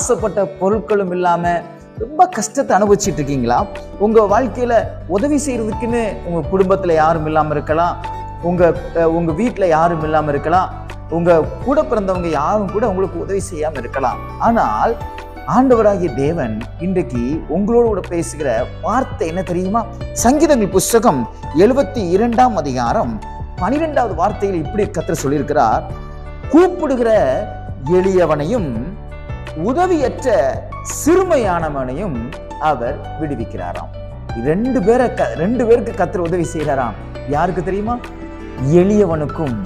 ஆசைப்பட்ட பொருட்களும் இல்லாமல் ரொம்ப கஷ்டத்தை அனுபவிச்சுட்டு இருக்கீங்களா? உங்கள் வாழ்க்கையில் உதவி செய்கிறதுக்குன்னு உங்கள் குடும்பத்தில் யாரும் இல்லாமல் இருக்கலாம். உங்கள் உங்கள் வீட்டில் யாரும் இல்லாமல் இருக்கலாம். உங்கள் கூட பிறந்தவங்க யாரும் கூட உங்களுக்கு உதவி செய்யாமல் இருக்கலாம். ஆனால் ஆண்டவராகிய தேவன் இன்றைக்கு உங்களோட கூட பேசுகிற வார்த்தை என்ன தெரியுமா? சங்கீதங்கள் புஸ்தகம் எழுபத்தி இரண்டாம் அதிகாரம் பனிரெண்டாவது வார்த்தையில் இப்படி கத்திர சொல்லியிருக்கிறார். கூப்பிடுகிற எளியவனையும் உதவியற்ற சிறுமையானவனையும் அவர் விடுவிக்கிறாராம். ரெண்டு பேரை க- ரெண்டு பேருக்கு கத்திர உதவி செய்கிறாராம். யாருக்கு தெரியுமா? எளியவனுக்கும்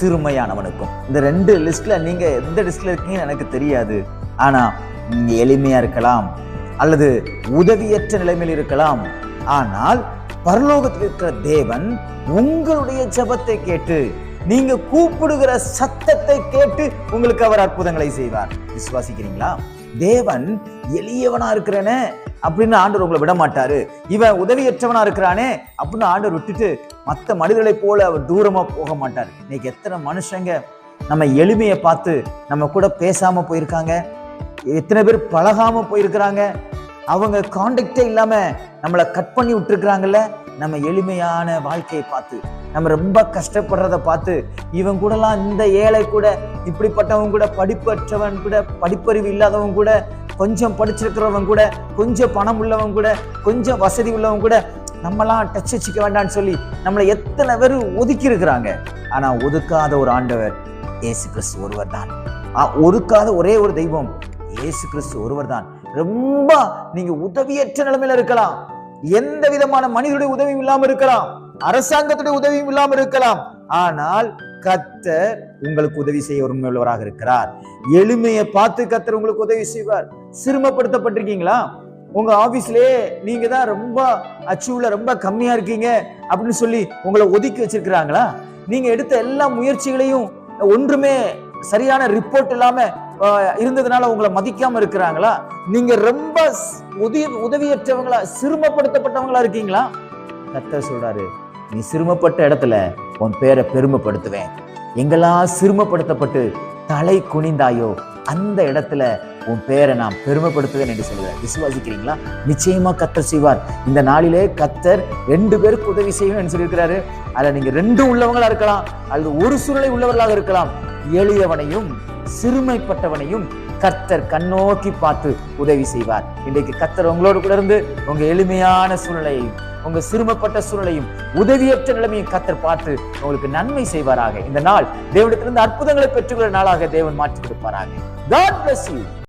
சிறுமையானவனுக்கும். இந்த ரெண்டு லிஸ்ட்ல நீங்க எந்த லிஸ்ட்ல இருக்கீங்கன்னு எனக்கு தெரியாது. ஆனா நீங்க எளிமையா இருக்கலாம். அல்லது உதவியற்ற நிலைமையில் இருக்கலாம். ஆனால் பரலோகத்தில் இருக்கிற தேவன் உங்களுடைய ஜெபத்தை கேட்டு நீங்க கூப்பிடுகிற சத்தத்தை கேட்டு உங்களுக்கு அவர் அற்புதங்களை செய்வார். விசுவாசிக்கிறீங்களா? தேவன் எளியவனா இருக்கிறனே அப்படின்னு ஆண்டவர் உங்களை விட மாட்டாரு. இவன் உதவியற்றவனா இருக்கிறானே அப்படின்னு ஆண்டவர் விட்டுட்டு மற்ற மனிதர்களைப் போல அவர் தூரமா போக மாட்டார். இன்னைக்கு எத்தனை மனுஷங்க நம்ம எளிமையை பார்த்து நம்ம கூட பேசாம போயிருக்காங்க. எத்தனை பேர் பழகாம போயிருக்கிறாங்க. அவங்க காண்டாக்டே இல்லாம நம்மளை கட் பண்ணி விட்டுருக்குறாங்கல்ல. நம்ம எளிமையான வாழ்க்கையை பார்த்து நம்ம ரொம்ப கஷ்டப்படுறத பார்த்து இவன் கூடலாம் இந்த ஏழை கூட இப்படிப்பட்டவன் கூட படிப்பற்றவன் கூட படிப்பறிவு இல்லாதவன் கூட கொஞ்சம் படிச்சிருக்கிறவன் கூட கொஞ்சம் பணம் உள்ளவன் கூட கொஞ்சம் வசதி உள்ளவன் கூட நம்மலாம் டச் வச்சுக்க வேண்டாம்னு சொல்லி நம்மளை எத்தனை பேர் ஒதுக்கி இருக்கிறாங்க ஆனா ஒதுக்காத ஒரு ஆண்டவர் ஏசு கிறிஸ்து ஒருவர் தான். ஒதுக்காத ஒரே ஒரு தெய்வம் ஏசு கிறிஸ்து ஒருவர் தான். ரொம்ப நீங்க உதவியற்ற நிலைமையில இருக்கலாம். எந்த விதமான மனிதனுடைய உதவியும் இல்லாமல் இருக்கலாம். அரசாங்கத்துடைய உதவியும் இல்லாமல் இருக்கலாம். ஆனால் கத்தர் உங்களுக்கு உதவி செய்ய உண்மையுள்ளவராக இருக்கிறார். எளிமையை பார்த்து கத்தர் உங்களுக்கு உதவி செய்வார். சிரமப்படுத்தப்பட்டிருக்கீங்களா? உங்க ஆபீஸ்லயே நீங்க தான் ரொம்ப அச்சீவ்ல ரொம்ப கம்மியா இருக்கீங்க அப்படின்னு சொல்லி உங்களை ஒதுக்கி வச்சிருக்கிறாங்களா? நீங்க எடுத்த எல்லா முயற்சிகளையும் ஒன்றுமே சரியான ரிப்போர்ட் இல்லாம இருந்ததுனால உங்களை மதிக்காம இருக்கிறாங்களா? நீங்க ரொம்ப உதவி உதவியற்றவங்களா சிறுமப்படுத்தப்பட்டவங்களா இருக்கீங்களா? கத்தர் சொல்றாரு நீ சிறுமப்பட்ட இடத்துல உன் பேரை பெருமைப்படுத்துவேன். எங்கெல்லாம் சிறுமப்படுத்தப்பட்டு தலை குனிந்தாயோ அந்த இடத்துல உன் பேரை நான் பெருமைப்படுத்துவேன் என்று சொல்லுவேன் விசுவாசிக்கிறீங்களா? நிச்சயமா கத்தர் செய்வார். இந்த நாளிலே கத்தர் ரெண்டு பேருக்கு உதவி செய்வேன் சொல்லியிருக்கிறாரு. அதில் நீங்க ரெண்டும் உள்ளவங்களா இருக்கலாம் அல்லது ஒரு சூழலை உள்ளவர்களாக இருக்கலாம். எளியவனையும் சிறுமைப்பட்டவனையும் கர்த்தர் கண்ணோக்கி பார்த்து உதவி செய்வார். இன்றைக்கு கர்த்தர் உங்களோடு கூட இருந்து உங்க எளிமையான சூழ்நிலையையும் உங்க சிறுமப்பட்ட சூழலையும் உதவியற்ற நிலைமையும் கத்தர் பார்த்து உங்களுக்கு நன்மை செய்வாராக. இந்த நாள் தேவனிடத்திலிருந்து அற்புதங்களை பெற்றுக்கொள்ள நாளாக தேவன் மாற்றி கொடுப்பாராக. God bless you.